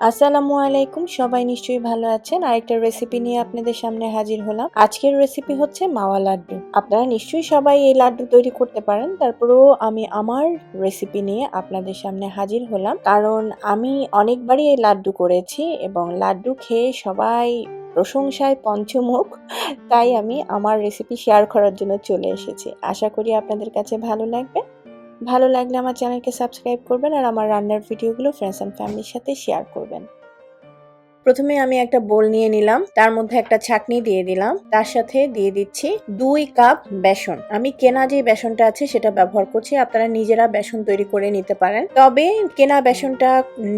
আসসালামু আলাইকুম, সবাই নিশ্চয়ই ভালো আছেন। আরেকটা রেসিপি নিয়ে আপনাদের সামনে হাজির হলাম। আজকের রেসিপি হচ্ছে মাওয়া লাড্ডু। আপনারা নিশ্চয়ই সবাই এই লাড্ডু তৈরি করতে পারেন। তারপরেও আমি আমার রেসিপি নিয়ে আপনাদের সামনে হাজির হলাম। কারণ আমি অনেকবারই এই লাড্ডু করেছি এবং লাড্ডু খেয়ে সবাই প্রশংসায় পঞ্চমুখ। তাই আমি আমার রেসিপি শেয়ার করার জন্য চলে এসেছি। আশা করি আপনাদের কাছে ভালো লাগবে। ভালো লাগলে আমার চ্যানেলকে সাবস্ক্রাইব করবেন আর আমার রান্নার ভিডিওগুলো ফ্রেন্ডস অ্যান্ড ফ্যামিলির সাথে শেয়ার করবেন। প্রথমে আমি একটা বোল নিয়ে নিলাম, তার মধ্যে একটা ছাকনি দিয়ে দিলাম, তার সাথে দিয়ে দিচ্ছি দুই কাপ বেসন। আমি কেনা যে বেসনটা আছে সেটা ব্যবহার করছি, আপনারা নিজেরা বেসন তৈরি করে নিতে পারেন। তবে কেনা বেসনটা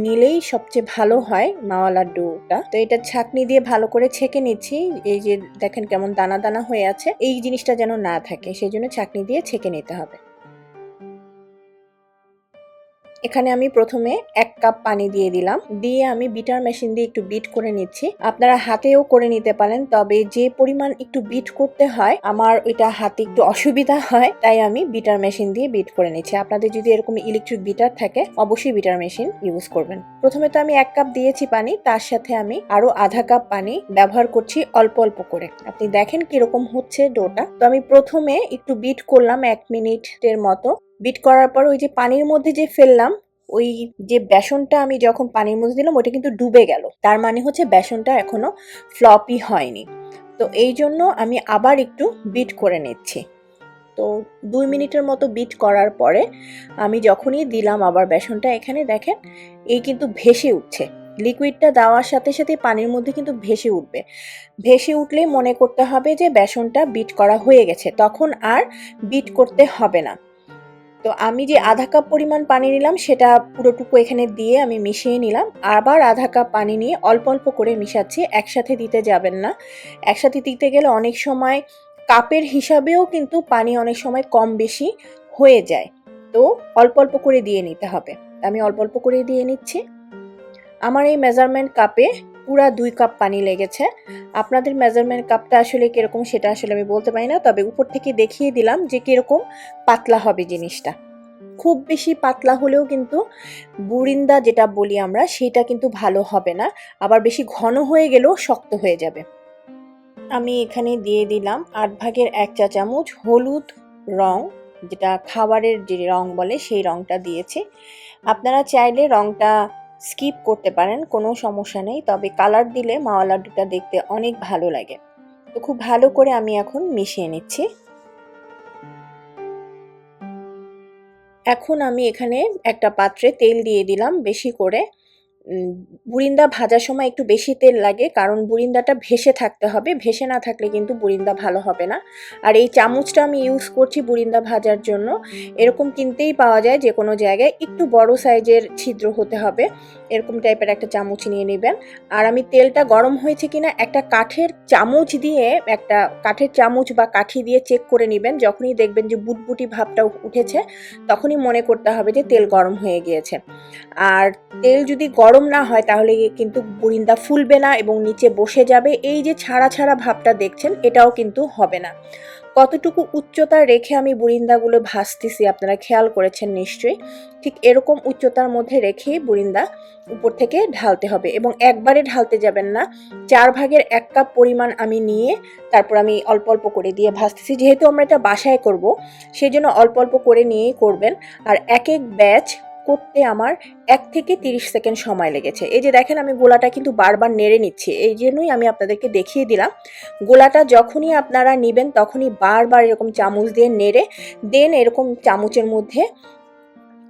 নিলেই সবচেয়ে ভালো হয় মাওয়া লাড্ডুটা তো এটা ছাকনি দিয়ে ভালো করে ছেঁকে নিচ্ছি, এই যে দেখেন কেমন দানা দানা হয়ে আছে, এই জিনিসটা যেন না থাকে, সেই জন্য ছাকনি দিয়ে ছেঁকে নিতে হবে। এখানে আমি প্রথমে এক কাপ পানি দিয়ে দিলাম। দিয়ে আমি বিটার মেশিন দিয়ে একটু বিট করে নিচ্ছি। আপনারা হাতেও করে নিতে পারেন, তবে যে পরিমাণ একটু বিট করতে হয়, আমার ওইটা হাতে একটু অসুবিধা হয়, তাই আমি বিটার মেশিন দিয়ে বিট করে নিচ্ছি। আপনাদের যদি এরকম ইলেকট্রিক বিটার থাকে, অবশ্যই বিটার মেশিন ইউজ করবেন। প্রথমে তো আমি এক কাপ দিয়েছি পানি, তার সাথে আমি আরও আধা কাপ পানি ব্যবহার করছি অল্প অল্প করে। আপনি দেখেন কীরকম হচ্ছে ডোটা। তো আমি প্রথমে একটু বিট করলাম এক মিনিটের মতো। বিট করার পর ওই যে পানির মধ্যে যে ফেললাম, ওই যে বেসনটা আমি যখন পানির মধ্যে দিলাম, ওটা কিন্তু ডুবে গেল। তার মানে হচ্ছে বেসনটা এখনও ফ্লপি হয়নি। তো এই জন্য আমি আবার একটু বিট করে নিচ্ছি। তো দুই মিনিটের মতো বিট করার পরে আমি যখনই দিলাম আবার বেসনটা এখানে, দেখেন, এই কিন্তু ভেসে উঠছে। লিকুইডটা দেওয়ার সাথে সাথে পানির মধ্যে কিন্তু ভেসে উঠবে। ভেসে উঠলে মনে করতে হবে যে বেসনটা বিট করা হয়ে গেছে। তখন আর বিট করতে হবে না। তো আমি যে আধা কাপ পরিমাণ পানি নিলাম, সেটা পুরোটুকু এখানে দিয়ে আমি মিশিয়ে নিলাম। আবার আধা কাপ পানি নিয়ে অল্প অল্প করে মিশাচ্ছি, একসাথে দিতে যাবেন না। একসাথে দিতে গেলে অনেক সময় কাপের হিসাবেও কিন্তু পানি অনেক সময় কম বেশি হয়ে যায়। তো অল্প অল্প করে দিয়ে নিতে হবে। আমি অল্প অল্প করে দিয়ে নিচ্ছি। আমার এই মেজারমেন্ট কাপে পুরা দুই কাপ পানি লেগেছে। আপনাদের মেজারমেন্ট কাপটা আসলে কীরকম সেটা আসলে আমি বলতে পারি না, তবে উপর থেকে দেখিয়ে দিলাম যে কীরকম পাতলা হবে জিনিসটা। খুব বেশি পাতলা হলেও কিন্তু বুরিন্দা যেটা বলি আমরা, সেটা কিন্তু ভালো হবে না। আবার বেশি ঘন হয়ে গেলেও শক্ত হয়ে যাবে। আমি এখানে দিয়ে দিলাম আট ভাগের এক চা চামচ হলুদ রং, যেটা খাবারের যে রং বলে সেই রংটা দিয়েছি। আপনারা চাইলে রংটা স্কিপ করতে পারেন, কোনো সমস্যা নেই। তবে কালার দিলে মাওয়া লাড্ডুটা দেখতে অনেক ভালো লাগে। তো খুব ভালো করে আমি এখন মিশিয়ে নিচ্ছি। এখন আমি এখানে একটা পাত্রে তেল দিয়ে দিলাম বেশি করে। বুরিন্দা ভাজার সময় একটু বেশি তেল লাগে, কারণ বুরিন্দাটা ভেসে থাকতে হবে। ভেসে না থাকলে কিন্তু বুরিন্দা ভালো হবে না। আর এই চামচটা আমি ইউজ করছি বুরিন্দা ভাজার জন্য। এরকম কিনতেই পাওয়া যায় যে কোনো জায়গায়। একটু বড় সাইজের ছিদ্র হতে হবে। এরকম টাইপের একটা চামচ নিয়ে নেবেন। আর আমি তেলটা গরম হয়েছে কিনা একটা কাঠের চামচ দিয়ে, একটা কাঠের চামচ বা কাঠি দিয়ে চেক করে নেবেন। যখনই দেখবেন যে বুটবুটি ভাবটা উঠেছে, তখনই মনে করতে হবে যে তেল গরম হয়ে গিয়েছে। আর তেল যদি গরম না হয় তাহলে কিন্তু বুরিন্দা ফুলবে না এবং নিচে বসে যাবে। এই যে ছাড়া ছাড়া ভাবটা দেখছেন, এটাও কিন্তু হবে না। কতটুকু উচ্চতা রেখে আমি বুরিন্দাগুলো ভাসতেছি আপনারা খেয়াল করেছেন নিশ্চয়ই। ঠিক এরকম উচ্চতার মধ্যে রেখেই বুরিন্দা উপর থেকে ঢালতে হবে এবং একবারে ঢালতে যাবেন না। চার ভাগের এক কাপ পরিমাণ আমি নিয়ে তারপর আমি অল্প অল্প করে দিয়ে ভাসতেছি। যেহেতু আমরা এটা বাসায় করব সেই জন্য অল্প অল্প করে নিয়েই করবেন। আর এক এক ব্যাচ করতে আমার এক থেকে তিরিশ সেকেন্ড সময় লেগেছে। এই যে দেখেন আমি গোলাটা কিন্তু বারবার নেড়ে নিচ্ছি, এই জন্যই আমি আপনাদেরকে দেখিয়ে দিলাম। গোলাটা যখনই আপনারা নেবেন তখনই বারবার এরকম চামচ দিয়ে নেড়ে দেন এরকম চামচের মধ্যে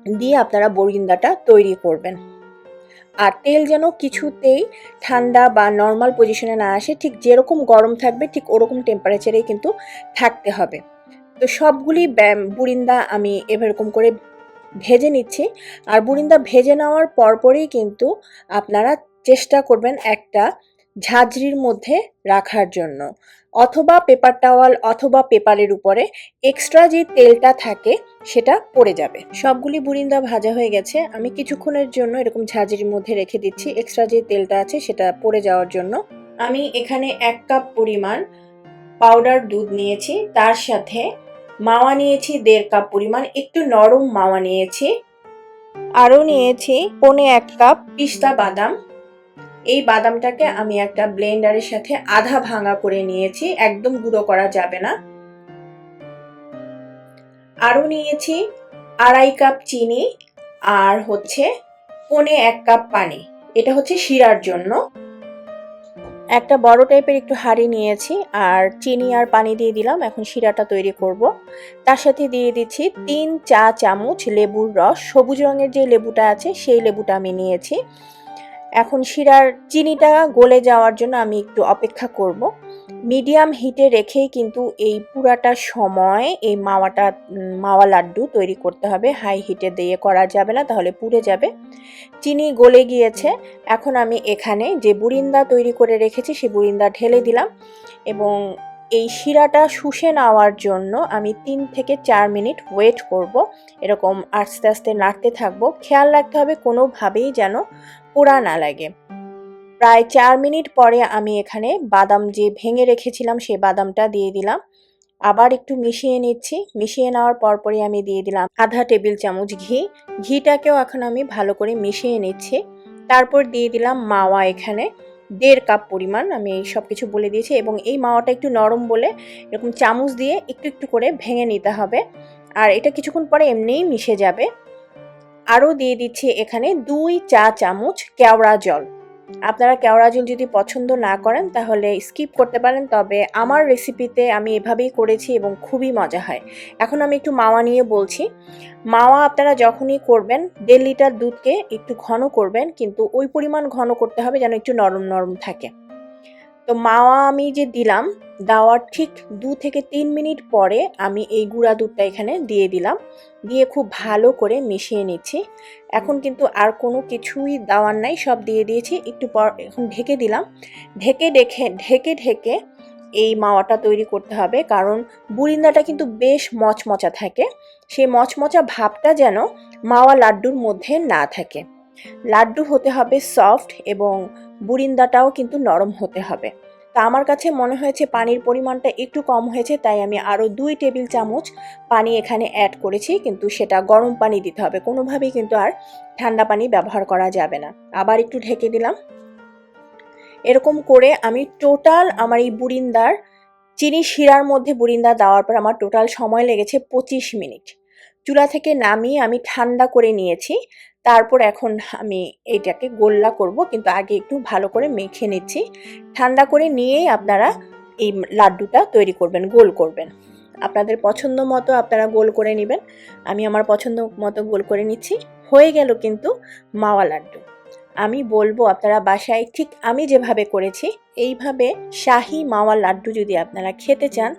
দিয়ে আপনারা বরিন্দাটা তৈরি করবেন। আর তেল যেন কিছুতেই ঠান্ডা বা নর্মাল পজিশনে না আসে, ঠিক যেরকম গরম থাকবে ঠিক ওরকম টেম্পারেচারেই কিন্তু থাকতে হবে। তো সবগুলি বুরিন্দা আমি এরকম করে ভেজে নিচ্ছি। আর বুরিন্দা ভেজে নেওয়ার পরপরই কিন্তু আপনারা চেষ্টা করবেন একটা ঝাঁঝরির মধ্যে রাখার জন্য। অথবা পেপার টাওয়াল অথবা পেপারের উপরে এক্সট্রা যে তেলটা থাকে সেটা পড়ে যাবে। সবগুলি বুরিন্দা ভাজা হয়ে গেছে। আমি কিছুক্ষণের জন্য এরকম ঝাঁঝরির মধ্যে রেখে দিচ্ছি। এক্সট্রা যে তেলটা আছে সেটা পড়ে যাওয়ার জন্য। আমি এখানে এক কাপ পরিমাণ পাউডার দুধ নিয়েছি। তার সাথে মাওয়া নিয়েছি, দেড় কাপ পরিমাণ, একটু নরম মাওয়া নিয়েছি। আরও নিয়েছি পনে এক কাপ পিস্তা বাদাম। এই বাদামটাকে আমি একটা ব্লেন্ডারের সাথে আধা ভাঙা করে নিয়েছি, একদম গুঁড়ো করা যাবে না। আরও নিয়েছি আড়াই কাপ চিনি আর হচ্ছে পনে এক কাপ পানি। এটা হচ্ছে শিরার জন্য। একটা বড় টাইপের একটু হাঁড়ি নিয়েছি আর চিনি আর পানি দিয়ে দিলাম। এখন শিরাটা তৈরি করব। তার সাথে দিয়ে দিচ্ছি তিন চা চামচ লেবুর রস। সবুজ রঙের যে লেবুটা আছে সেই লেবুটা আমি নিয়েছি। এখন শিরার চিনিটা গলে যাওয়ার জন্য আমি একটু অপেক্ষা করব। মিডিয়াম হিটে রেখেই কিন্তু এই পুরাটা সময়, এই মাওয়াটা মাওয়া লাড্ডু তৈরি করতে হবে। হাই হিটে দিয়ে করা যাবে না, তাহলে পুড়ে যাবে। চিনি গলে গিয়েছে। এখন আমি এখানে যে বুরিন্দা তৈরি করে রেখেছি সেই বুরিন্দা ঢেলে দিলাম এবং এই শিরাটা শুষে নেওয়ার জন্য আমি তিন থেকে চার মিনিট ওয়েট করব। এরকম আস্তে আস্তে নাড়তে থাকব। খেয়াল রাখতে হবে কোনোভাবেই যেন পোড়া না লাগে। প্রায় চার মিনিট পরে আমি এখানে বাদাম যে ভেঙে রেখেছিলাম সেই বাদামটা দিয়ে দিলাম। আবার একটু মিশিয়ে নিচ্ছি। মিশিয়ে নেওয়ার পরপরই আমি দিয়ে দিলাম আধা টেবিল চামচ ঘি। ঘিটাকেও এখন আমি ভালো করে মিশিয়ে নিচ্ছি। তারপর দিয়ে দিলাম মাওয়া এখানে। দেড় কাপ পরিমাণ আমি এই সব কিছু বলে দিয়েছি এবং এই মাওয়াটা একটু নরম বলে এরকম চামচ দিয়ে একটু একটু করে ভেঙে নিতে হবে। আর এটা কিছুক্ষণ পরে এমনিই মিশে যাবে। আরও দিয়ে দিচ্ছি এখানে দুই চা চামচ কেওড়া জল। আপনারা কেওড়া জল যদি পছন্দ না করেন, তাহলে স্কিপ করতে পারেন। তবে আমার রেসিপিতে আমি এভাবেই করেছি এবং খুবই মজা হয়। এখন আমি একটু মাওয়া নিয়ে বলছি। মাওয়া আপনারা যখনই করবেন, দেড় লিটার দুধকে একটু ঘন করবেন, কিন্তু ওই পরিমাণ ঘন করতে হবে যেন একটু নরম নরম থাকে। তো মাওয়া আমি যে দিলাম, দেওয়ার ঠিক দু থেকে তিন মিনিট পরে আমি এই গুঁড়া দুধটা এখানে দিয়ে দিলাম। দিয়ে খুব ভালো করে মিশিয়ে নিচ্ছি। এখন কিন্তু আর কোনো কিছুই দেওয়ার নাই, সব দিয়ে দিয়েছি। একটু পর এখন ঢেকে দিলাম। ঢেকে ঢেকে ঢেকে ঢেকে এই মাওয়াটা তৈরি করতে হবে। কারণ বুরিন্দাটা কিন্তু বেশ মচমচা থাকে। সেই মচমচা ভাবটা যেন মাওয়া লাড্ডুর মধ্যে না থাকে। লাড্ডু হতে হবে সফট এবং বুরিন্দাটাও কিন্তু নরম হতে হবে। তা আমার কাছে মনে হয়েছে পানির পরিমাণটা একটু কম হয়েছে, তাই আমি আরও দুই টেবিল চামচ পানি এখানে অ্যাড করেছি, কিন্তু সেটা গরম পানি দিতে হবে। কোনোভাবেই কিন্তু আর ঠান্ডা পানি ব্যবহার করা যাবে না। আবার একটু ঢেকে দিলাম। এরকম করে আমি টোটাল আমার এই বুরিন্দার, চিনি শিরার মধ্যে বুরিন্দা দেওয়ার পর আমার টোটাল সময় লেগেছে পঁচিশ মিনিট। চুলা থেকে নামিয়ে আমি ঠান্ডা করে নিয়েছি। তারপর এখন আমি এটাকে গোল্লা করব, কিন্তু আগে একটু ভালো করে মেখে নিচ্ছি। ঠান্ডা করে নিয়েই আপনারা এই লাড্ডুটা তৈরি করবেন, গোল করবেন। আপনাদের পছন্দ মতো আপনারা গোল করে নেবেন। আমি আমার পছন্দ মতো গোল করে নিচ্ছি। হয়ে গেল কিন্তু মাওয়া লাড্ডু। আমি বলব আপনারা বাসায় ঠিক আমি যেভাবে করেছি, এইভাবে শাহি মাওয়া লাড্ডু যদি আপনারা খেতে চান,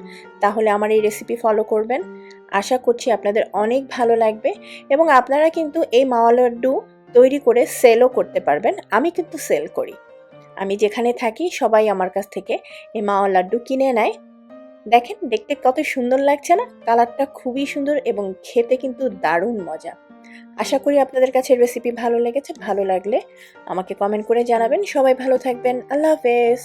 তাহলে আমার এই রেসিপি ফলো করবেন। আশা করছি আপনাদের অনেক ভালো লাগবে এবং আপনারা কিন্তু এই মাওয়া লাড্ডু তৈরি করে সেলও করতে পারবেন। আমি কিন্তু সেল করি। আমি যেখানে থাকি সবাই আমার কাছ থেকে এই মাওয়া লাড্ডু কিনে নেয়। দেখেন, দেখতে কত সুন্দর লাগছে না? কালারটা খুবই সুন্দর এবং খেতে কিন্তু দারুণ মজা। আশা করি আপনাদের কাছে রেসিপি ভালো লেগেছে, ভালো লাগলে আমাকে কমেন্ট করে জানাবেন। সবাই ভালো থাকবেন। আল্লাহ হাফেজ।